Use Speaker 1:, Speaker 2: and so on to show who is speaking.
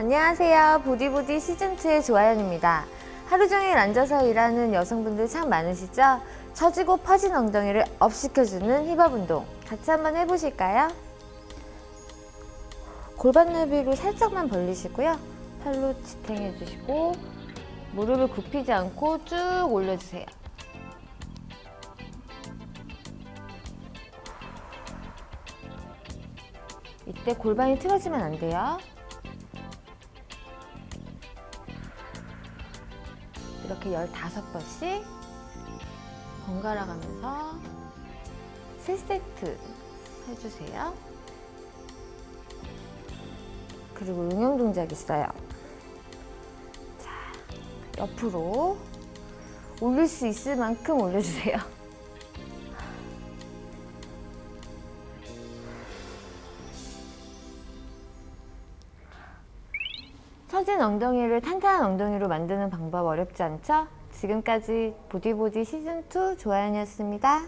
Speaker 1: 안녕하세요. 보디보디 시즌2의 조아연입니다. 하루 종일 앉아서 일하는 여성분들 참 많으시죠? 처지고 퍼진 엉덩이를 업 시켜주는 힙업 운동. 같이 한번 해보실까요? 골반 너비로 살짝만 벌리시고요. 팔로 지탱해주시고 무릎을 굽히지 않고 쭉 올려주세요. 이때 골반이 틀어지면 안 돼요. 이렇게 15번씩 번갈아 가면서 3세트 해주세요. 그리고 응용 동작 있어요. 자, 옆으로 올릴 수 있을 만큼 올려주세요. 처진 엉덩이를 탄탄한 엉덩이로 만드는 방법 어렵지 않죠? 지금까지 보디보디 시즌2 조아연이었습니다.